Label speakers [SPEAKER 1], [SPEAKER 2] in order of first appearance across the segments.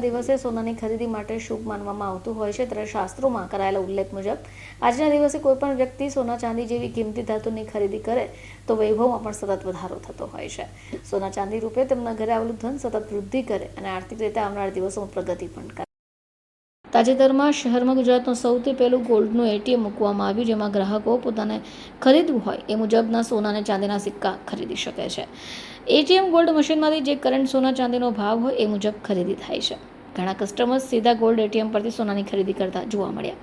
[SPEAKER 1] દિવસે સોનાની ખરીદી માટે શુભ માનવામાં આવતું હોય છે ત્યારે શાસ્ત્રોમાં કરાયેલા ઉલ્લેખ મુજબ, આજના દિવસે કોઈ પણ વ્યક્તિ સોના ચાંદી જેવી કિંમતી ધાતુની ખરીદી કરે તો વૈભવમાં પણ સતત વધારો થતો હોય છે. સોના ચાંદી રૂપે તેમના ઘરે આવેલું ધન સતત વૃદ્ધિ કરે અને આર્થિક રીતે આવનાર દિવસોમાં પ્રગતિ પણ કરે. તાજેતરમાં શહેરમાં ગુજરાતનું સૌથી પહેલું ગોલ્ડનું એટીએમ મૂકવામાં આવ્યું, જેમાં ગ્રાહકો પોતાને ખરીદવું હોય એ મુજબના સોના અને ચાંદીના સિક્કા ખરીદી શકે છે. એટીએમ ગોલ્ડ મશીનમાંથી જે કરંટ સોના ચાંદીનો ભાવ હોય એ મુજબ ખરીદી થાય છે. ઘણા કસ્ટમર્સ સીધા ગોલ્ડ એટીએમ પરથી સોનાની ખરીદી કરતા જોવા મળ્યા.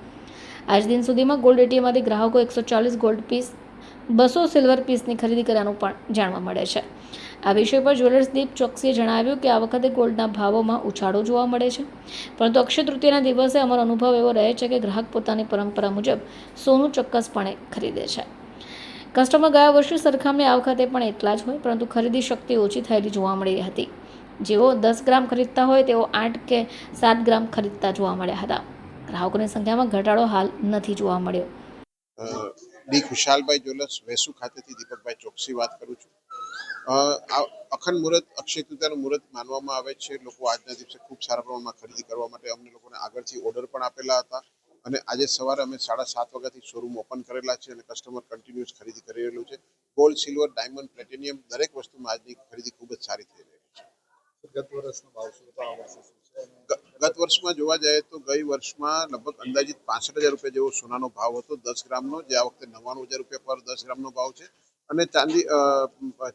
[SPEAKER 1] આજ દિન સુધીમાં ગોલ્ડ એટીએમમાંથી ગ્રાહકો એકસો ચાલીસ ગોલ્ડ પીસ બસો સિલ્વર પીસની ખરીદી કર્યાનું પણ જાણવા મળે છે. આ વિષય પર જ્વેલર્સ દીપ ચોકસીએ જણાવ્યું કે આ વખતે ગોલ્ડના ભાવોમાં ઉછાળો જોવા મળે છે. પરંતુ અક્ષય તૃતીયાના દિવસે અમારો અનુભવ એવો રહે છે કે ગ્રાહક પોતાની પરંપરા મુજબ સોનું ચોક્કસપણે ખરીદે છે. કસ્ટમર ગયા વર્ષે સરખામણી આ વખતે પણ એટલા જ હોય, પરંતુ ખરીદી શક્તિ ઓછી થયેલી જોવા મળી હતી. જેઓ દસ ગ્રામ ખરીદતા હોય, તેઓ આઠ કે સાત ગ્રામ ખરીદતા જોવા મળ્યા હતા. ગ્રાહકોની સંખ્યામાં ઘટાડો હાલ નથી જોવા મળ્યો.
[SPEAKER 2] ડી ખુશાલભાઈ જ્વેલર્સ વેસુ ખાતેથી દીપકભાઈ ચોકસી વાત કરું છું. અખંડ મુહૂર્ત, અક્ષય તૃતીયાનું મુહૂર્ત માનવામાં આવે છે. લોકો આજના દિવસે ખૂબ સારા પ્રમાણમાં ખરીદી કરવા માટે અમને લોકોને આગળથી ઓર્ડર પણ આપેલા હતા અને આજે સવારે અમે સાડા સાત વાગ્યાથી શોરૂમ ઓપન કરેલા છે અને કસ્ટમર કન્ટિન્યુઅસ ખરીદી કરી રહેલું છે. ગોલ્ડ સિલ્વર ડાયમંડ પ્લેટિનિયમ દરેક વસ્તુમાં આજની ખરીદી ખૂબ જ સારી થઈ રહી છે.
[SPEAKER 3] ગત વર્ષનો ભાવ શું હતો આ વર્ષે શું છે અને
[SPEAKER 2] ગ- ગત વર્ષમાં જોવા જાય તો ગઈ વર્ષમાં લગભગ અંદાજિત પાસઠ હજાર રૂપિયા જેવો સોનાનો ભાવ હતો, દસ ગ્રામનો, જે આ વખતે નવ્વાણું હજાર રૂપિયા પર દસ ગ્રામનો ભાવ છે. અને ચાંદી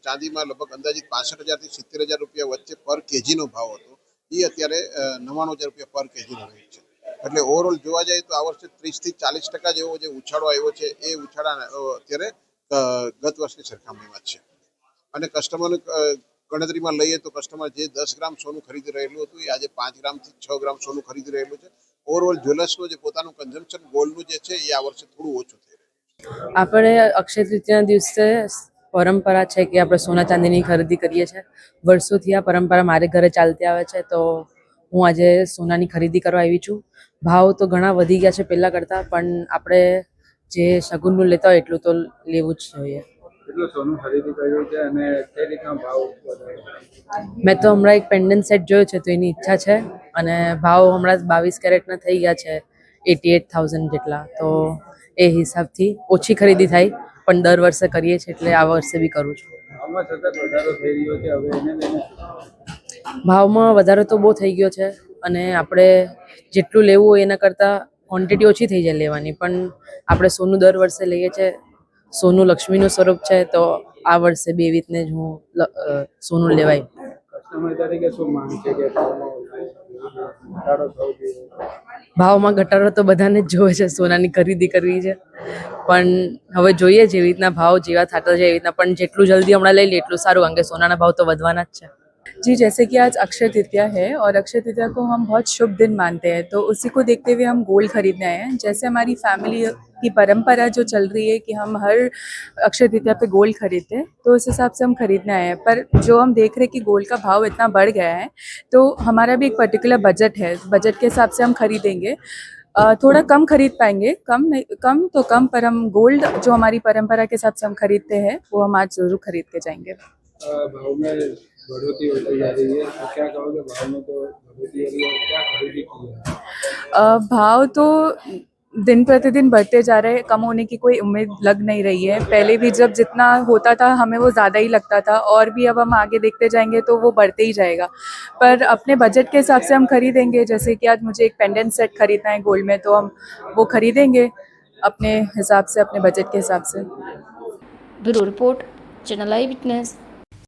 [SPEAKER 2] ચાંદીમાં લગભગ અંદાજિત પાસઠ હજારથી સિત્તેર હજાર રૂપિયા વચ્ચે પર કેજીનો ભાવ હતો. એ અત્યારે નવ્વાણું હજાર રૂપિયા પર કેજીનો રેટ છે. એટલે ઓવરઓલ જોવા જાય તો આ વર્ષે ત્રીસથી ચાલીસ ટકા જેવો જે ઉછાળો આવ્યો છે, એ ઉછાળા અત્યારે ગત વર્ષની સરખામણીમાં છે. અને કસ્ટમર ગણતરીમાં લઈએ તો કસ્ટમર જે દસ ગ્રામ સોનું ખરીદી રહેલું હતું, એ આજે પાંચ ગ્રામથી છ ગ્રામ સોનું ખરીદી રહેલું છે. ઓવરઓલ જ્વેલર્સનું જે પોતાનું કન્ઝમ્પશન ગોલ્ડનું જે છે, એ આ વર્ષે થોડું ઓછું થઈ રહ્યું
[SPEAKER 4] આપણે અક્ષય તૃતીયાના દિવસે પરંપરા છે કે આપણે સોના ચાંદીની ખરીદી કરીએ છીએ. વર્ષોથી આ પરંપરા મારે ઘરે ચાલતી આવે છે, તો હું આજે સોનાની ખરીદી કરવા આવી છું. ભાવ તો ઘણા વધી ગયા છે પહેલાં કરતાં, પણ આપણે જે શગુનનું લેતા હોય એટલું તો લેવું જ જોઈએ.
[SPEAKER 3] કેટલું સોનું ખરીદી કર્યું છે અને કઈ રીતના ભાવ
[SPEAKER 4] મેં તો હમણાં એક પેન્ડન્ટ સેટ જોયો છે તો એની ઈચ્છા છે અને ભાવ હમણાં બાવીસ કેરેટના થઈ ગયા છે એટી એટ થાઉઝન્ડ જેટલા. તો એ હિસાબથી ઓછી ખરીદી થાય પણ દર વર્ષે કરીએ છીએ એટલે આ વર્ષે બી કરું છું.
[SPEAKER 3] વધારો
[SPEAKER 4] ભાવમાં વધારો તો બહુ થઈ ગયો છે અને આપણે જેટલું લેવું હોય એના કરતાં ક્વોન્ટિટી ઓછી થઈ જાય લેવાની. પણ આપણે સોનું દર વર્ષે લઈએ છીએ સોનું લક્ષ્મીનું સ્વરૂપ છે તો આ વર્ષે બે રીતને જ હું સોનું લેવાય.
[SPEAKER 3] ઘટાડો
[SPEAKER 4] ભાવમાં ઘટાડો તો બધાને જ જોવે છે સોનાની ખરીદી કરવી છે. પણ હવે જોઈએ જેવી રીતના ભાવ જેવા થતા છે એવી રીતના પણ જેટલું જલ્દી હમણાં લઈ લઈએ એટલું સારું કારણ કે સોનાના ભાવ તો વધવાના જ છે.
[SPEAKER 5] जी, जैसे कि आज अक्षय तृतीया है और अक्षय तृतीया को हम बहुत शुभ दिन मानते हैं। तो उसी को देखते हुए हम गोल्ड खरीदने आए हैं। जैसे हमारी फैमिली की परंपरा जो चल रही है कि हम हर अक्षय तृतीया पे गोल्ड खरीदते हैं तो उस हिसाब से हम खरीदने आए हैं। पर जो हम देख रहे हैं कि गोल्ड का भाव इतना बढ़ गया है तो हमारा भी एक पर्टिकुलर बजट है। बजट के हिसाब से हम खरीदेंगे। थोड़ा कम खरीद पाएँगे। कम नहीं, कम तो कम, पर हम गोल्ड जो हमारी परंपरा के हिसाब से हम खरीदते हैं, वो हम आज ज़रूर खरीद के जाएँगे।
[SPEAKER 3] भाव में बढ़ोतरी होती जा रही है। तो क्या कहोगे भाव में तो बढ़ोतरी हो रही है क्या खरीदी की है?
[SPEAKER 5] भाव तो दिन प्रतिदिन बढ़ते जा रहे कम होने की कोई उम्मीद लग नहीं रही है। पहले भी जब जितना होता था हमें वो ज़्यादा ही लगता था और भी अब हम आगे देखते जाएँगे तो वो बढ़ते ही जाएगा। पर अपने बजट के हिसाब से हम खरीदेंगे जैसे कि आज मुझे एक पेंडेंट सेट खरीदना है गोल्ड में तो हम वो खरीदेंगे अपने हिसाब से अपने बजट के हिसाब से।
[SPEAKER 1] Bureau report channel eye witness.